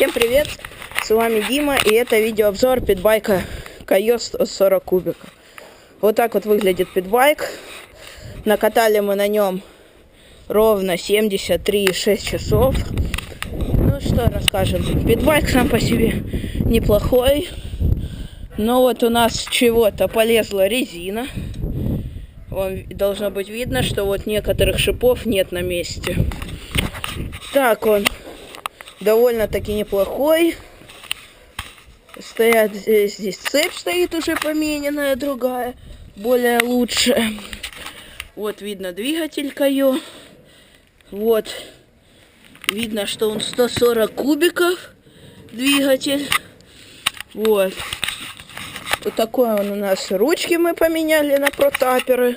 Всем привет! С вами Дима и это видеообзор питбайка Кайос 40 кубиков. Вот так вот выглядит питбайк. Накатали мы на нем ровно 73,6 часов. Ну что расскажем. Питбайк сам по себе неплохой. Но вот у нас чего-то полезла резина. Вам должно быть видно, что вот некоторых шипов нет на месте. Так он довольно-таки неплохой. Стоят здесь, здесь цепь стоит уже помененная, другая, более лучшая. Вот видно двигатель Кайо. Вот видно, что он 140 кубиков двигатель. Вот. Вот такой он у нас. Ручки мы поменяли на протаперы.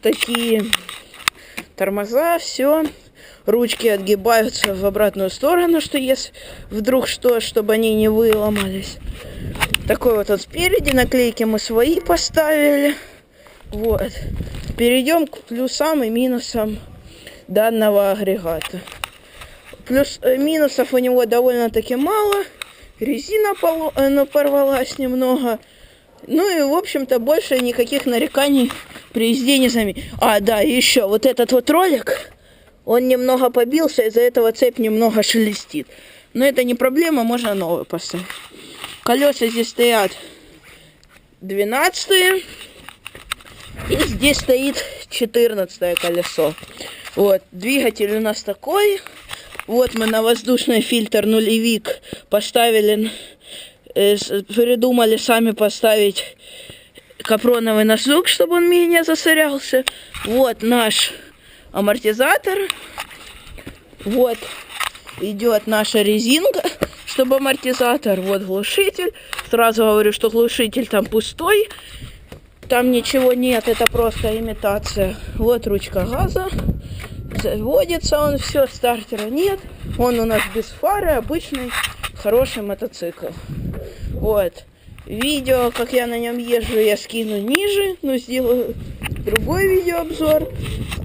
Такие. Тормоза, все ручки отгибаются в обратную сторону, что если вдруг что, чтобы они не выломались. Такой вот он спереди, наклейки мы свои поставили. Вот. Перейдем к плюсам и минусам данного агрегата. Плюс э, минусов у него довольно-таки мало. Резина э, ну, порвалась немного. Ну и, в общем-то, больше никаких нареканий при езде не заметил. А, да, еще вот этот вот ролик он немного побился, из-за этого цепь немного шелестит. Но это не проблема, можно новый поставить. Колеса здесь стоят 12 и здесь стоит 14 колесо. Вот, двигатель у нас такой. Вот мы на воздушный фильтр нулевик поставили, э, придумали сами поставить капроновый носок, чтобы он менее засорялся. Вот наш амортизатор. Вот идет наша резинка, чтобы амортизатор. Вот глушитель. Сразу говорю, что глушитель там пустой. Там ничего нет, это просто имитация. Вот ручка газа. Заводится он, все, стартера нет. Он у нас без фары, обычный хороший мотоцикл. Вот. Видео, как я на нем езжу, я скину ниже, но сделаю другой видеообзор.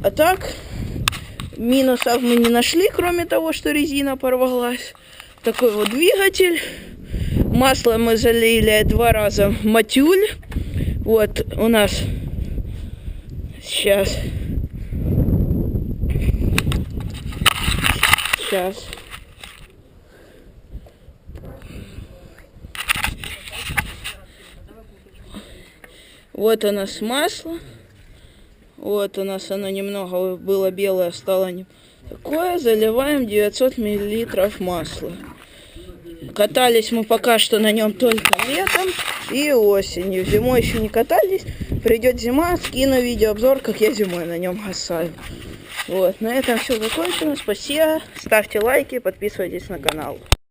А так, минусов мы не нашли, кроме того, что резина порвалась. Такой вот двигатель. Масло мы залили два раза матюль. Вот у нас сейчас. Сейчас. Вот у нас масло. Вот у нас оно немного было белое, стало не такое. Заливаем 900 миллилитров масла. Катались мы пока что на нем только летом и осенью. Зимой еще не катались. Придет зима, скину видеообзор, как я зимой на нем гасаю. Вот, на этом все закончено. Спасибо. Ставьте лайки, подписывайтесь на канал.